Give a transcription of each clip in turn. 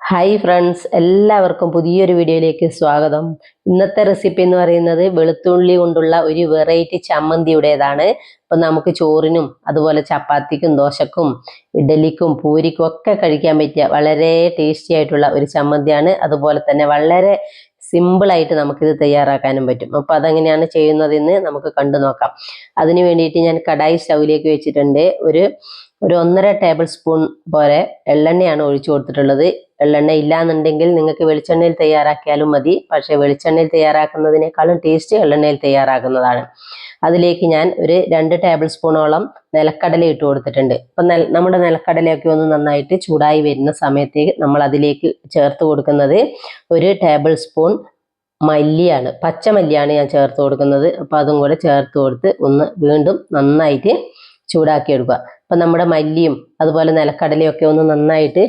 Hi friends എല്ലാവർക്കും പുതിയൊരു വീഡിയോയിലേക്ക് സ്വാഗതം. ഇന്നത്തെ റെസിപ്പി എന്ന് പറയുന്നത് വെളുത്തുള്ളി കൊണ്ടുള്ള ഒരു വെറൈറ്റി ചമ്മന്തിയുടേതാണ്. ഇപ്പം നമുക്ക് ചോറിനും അതുപോലെ ചപ്പാത്തിക്കും ദോശക്കും ഇഡലിക്കും പൂരിക്കും ഒക്കെ കഴിക്കാൻ പറ്റിയ വളരെ ടേസ്റ്റി ആയിട്ടുള്ള ഒരു ചമ്മന്തിയാണ്. അതുപോലെ തന്നെ വളരെ സിമ്പിളായിട്ട് നമുക്കിത് തയ്യാറാക്കാനും പറ്റും. അപ്പോൾ അതെങ്ങനെയാണ് ചെയ്യുന്നതെന്ന് നമുക്ക് കണ്ടു നോക്കാം. അതിന് വേണ്ടിയിട്ട് ഞാൻ കടായി സ്റ്റൗവിലേക്ക് വെച്ചിട്ടുണ്ട്. ഒരു ഒരു ഒന്നര ടേബിൾ സ്പൂൺ പോലെ എള്ളെണ്ണയാണ് ഒഴിച്ചു കൊടുത്തിട്ടുള്ളത്. എള്ളെണ്ണ ഇല്ലാന്നുണ്ടെങ്കിൽ നിങ്ങൾക്ക് വെളിച്ചെണ്ണയിൽ തയ്യാറാക്കിയാലും മതി. പക്ഷേ വെളിച്ചെണ്ണയിൽ തയ്യാറാക്കുന്നതിനേക്കാളും ടേസ്റ്റ് വെള്ളെണ്ണയിൽ തയ്യാറാക്കുന്നതാണ്. അതിലേക്ക് ഞാൻ ഒരു രണ്ട് ടേബിൾ സ്പൂണോളം നിലക്കടല ഇട്ട് കൊടുത്തിട്ടുണ്ട്. അപ്പം നമ്മുടെ നിലക്കടലയൊക്കെ ഒന്ന് നന്നായിട്ട് ചൂടായി വരുന്ന സമയത്തേക്ക് നമ്മൾ അതിലേക്ക് ചേർത്ത് കൊടുക്കുന്നത് ഒരു ടേബിൾ സ്പൂൺ മല്ലിയാണ് പച്ചമല്ലിയാണ് ഞാൻ ചേർത്ത് കൊടുക്കുന്നത്. അപ്പം അതും കൂടെ ചേർത്ത് കൊടുത്ത് ഒന്ന് വീണ്ടും നന്നായിട്ട് ചൂടാക്കിയെടുക്കുക അപ്പം നമ്മുടെ മല്ലിയും അതുപോലെ നിലക്കടലയൊക്കെ ഒന്ന് നന്നായിട്ട്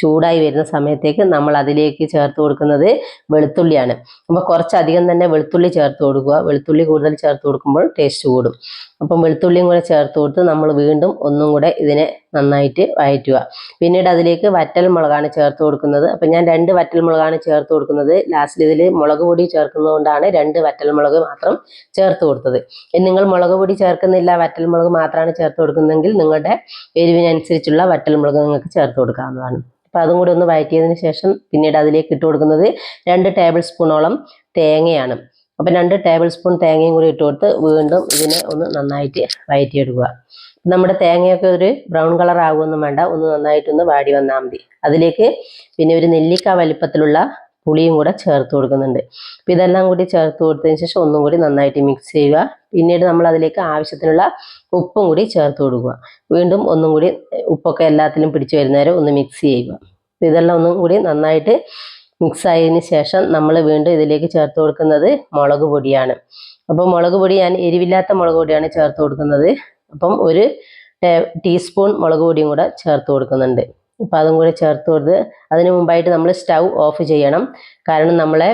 ചൂടായി വരുന്ന സമയത്തേക്ക് നമ്മൾ അതിലേക്ക് ചേർത്ത് കൊടുക്കുന്നത് വെളുത്തുള്ളിയാണ്. അപ്പോൾ കുറച്ചധികം തന്നെ വെളുത്തുള്ളി ചേർത്ത് കൊടുക്കുക. വെളുത്തുള്ളി കൂടുതൽ ചേർത്ത് കൊടുക്കുമ്പോൾ ടേസ്റ്റ് കൂടും. അപ്പം വെളുത്തുള്ളിയും കൂടെ ചേർത്ത് കൊടുത്ത് നമ്മൾ വീണ്ടും ഒന്നും കൂടെ ഇതിനെ നന്നായിട്ട് വഴറ്റുക. പിന്നീട് അതിലേക്ക് വറ്റൽ മുളകാണ് ചേർത്ത് കൊടുക്കുന്നത്. അപ്പം ഞാൻ രണ്ട് വറ്റൽ മുളകാണ് ചേർത്ത് കൊടുക്കുന്നത്. ലാസ്റ്റിൽ ഇതിൽ മുളക് പൊടി ചേർക്കുന്നതുകൊണ്ടാണ് രണ്ട് വറ്റൽ മുളക് മാത്രം ചേർത്ത് കൊടുത്തത്. ഇനി നിങ്ങൾ മുളക് പൊടി ചേർക്കുന്നില്ല വറ്റൽ മുളക് മാത്രമാണ് ചേർത്ത് കൊടുക്കുന്നതെങ്കിൽ നിങ്ങളുടെ എരിവിനനുസരിച്ചുള്ള വറ്റൽ മുളക് നിങ്ങൾക്ക് ചേർത്ത് കൊടുക്കാവുന്നതാണ്. അപ്പോൾ അതും കൂടി ഒന്ന് വഴറ്റിയതിന് ശേഷം പിന്നീട് അതിലേക്ക് ഇട്ട് കൊടുക്കുന്നത് രണ്ട് ടേബിൾ സ്പൂണോളം തേങ്ങയാണ്. അപ്പം രണ്ട് ടേബിൾ സ്പൂൺ തേങ്ങയും കൂടി ഇട്ട് കൊടുത്ത് വീണ്ടും ഇതിനെ ഒന്ന് നന്നായിട്ട് വയറ്റിയെടുക്കുക. നമ്മുടെ തേങ്ങയൊക്കെ ഒരു ബ്രൗൺ കളർ ആകുമൊന്നും വേണ്ട ഒന്ന് നന്നായിട്ടൊന്ന് വാടി വന്നാൽ മതി. അതിലേക്ക് പിന്നെ ഒരു നെല്ലിക്ക വലിപ്പത്തിലുള്ള പുളിയും കൂടെ ചേർത്ത് കൊടുക്കുന്നുണ്ട്. അപ്പം ഇതെല്ലാം കൂടി ചേർത്ത് കൊടുത്തതിന് ശേഷം ഒന്നും കൂടി നന്നായിട്ട് മിക്സ് ചെയ്യുക. പിന്നീട് നമ്മൾ അതിലേക്ക് ആവശ്യത്തിനുള്ള ഉപ്പും കൂടി ചേർത്ത് കൊടുക്കുക. വീണ്ടും ഒന്നും കൂടി ഉപ്പൊക്കെ എല്ലാത്തിലും പിടിച്ചു വരുന്നവരെ ഒന്ന് മിക്സ് ചെയ്യുക. ഇതെല്ലാം ഒന്നും കൂടി നന്നായിട്ട് മിക്സ് ആയതിന് ശേഷം നമ്മൾ വീണ്ടും ഇതിലേക്ക് ചേർത്ത് കൊടുക്കുന്നത് മുളക് പൊടിയാണ്. അപ്പോൾ മുളക് പൊടി ഞാൻ എരിവില്ലാത്ത മുളക് പൊടിയാണ് ചേർത്ത് കൊടുക്കുന്നത്. അപ്പം ഒരു ടീസ്പൂൺ മുളക് പൊടിയും കൂടെ ചേർത്ത് കൊടുക്കുന്നുണ്ട്. അപ്പം അതും കൂടെ ചേർത്ത് കൊടുത്ത് അതിന് മുമ്പായിട്ട് നമ്മൾ സ്റ്റൗ ഓഫ് ചെയ്യണം. കാരണം നമ്മളെ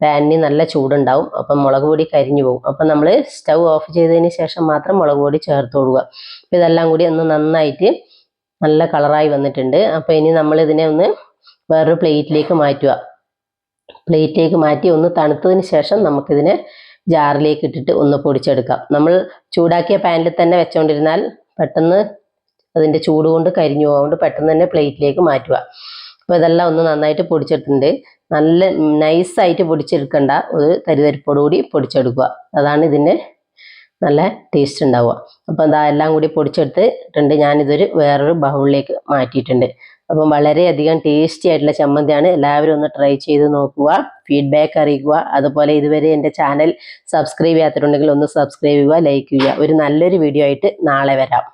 പാനിന് നല്ല ചൂടുണ്ടാവും. അപ്പം മുളക് പൊടി കരിഞ്ഞു പോകും. അപ്പം നമ്മൾ സ്റ്റൗ ഓഫ് ചെയ്തതിന് ശേഷം മാത്രം മുളക് പൊടി ചേർത്ത് കൊടുക്കുക. അപ്പം ഇതെല്ലാം കൂടി ഒന്ന് നന്നായിട്ട് നല്ല കളറായി വന്നിട്ടുണ്ട്. അപ്പോൾ ഇനി നമ്മൾ ഇതിനെ ഒന്ന് വേറൊരു പ്ലേറ്റിലേക്ക് മാറ്റുക. പ്ലേറ്റിലേക്ക് മാറ്റി ഒന്ന് തണുത്തതിന് ശേഷം നമുക്കിതിനെ ജാറിലേക്ക് ഇട്ടിട്ട് ഒന്ന് പൊടിച്ചെടുക്കാം. നമ്മൾ ചൂടാക്കിയ പാനിൽ തന്നെ വെച്ചുകൊണ്ടിരുന്നാൽ പെട്ടെന്ന് അതിന്റെ ചൂട് കൊണ്ട് കരിഞ്ഞു പോകുകൊണ്ട് പെട്ടെന്ന് തന്നെ പ്ലേറ്റിലേക്ക് മാറ്റുക. അപ്പോൾ ഇതെല്ലാം ഒന്ന് നന്നായിട്ട് പൊടിച്ചെടുത്തിട്ടുണ്ട്. നല്ല നൈസായിട്ട് പൊടിച്ചെടുക്കണ്ട. ഒരു തരിതരിപ്പോടുകൂടി പൊടിച്ചെടുക്കുക. അതാണ് ഇതിന്റെ നല്ല ടേസ്റ്റ് ഉണ്ടാവുക. അപ്പോൾ എന്താ എല്ലാം കൂടി പൊടിച്ചെടുത്തിട്ടുണ്ട് ഞാനിതൊരു വേറൊരു ബൗളിലേക്ക് മാറ്റിയിട്ടുണ്ട്. അപ്പം വളരെയധികം ടേസ്റ്റി ആയിട്ടുള്ള ചമ്മന്തിയാണ്. എല്ലാവരും ഒന്ന് ട്രൈ ചെയ്ത് നോക്കുക. ഫീഡ്ബാക്ക് അറിയിക്കുക. അതുപോലെ ഇതുവരെ എന്റെ ചാനൽ സബ്സ്ക്രൈബ് ചെയ്യാത്തിട്ടുണ്ടെങ്കിൽ ഒന്ന് സബ്സ്ക്രൈബ് ചെയ്യുക ലൈക്ക് ചെയ്യുക. ഒരു നല്ലൊരു വീഡിയോ ആയിട്ട് നാളെ വരാം.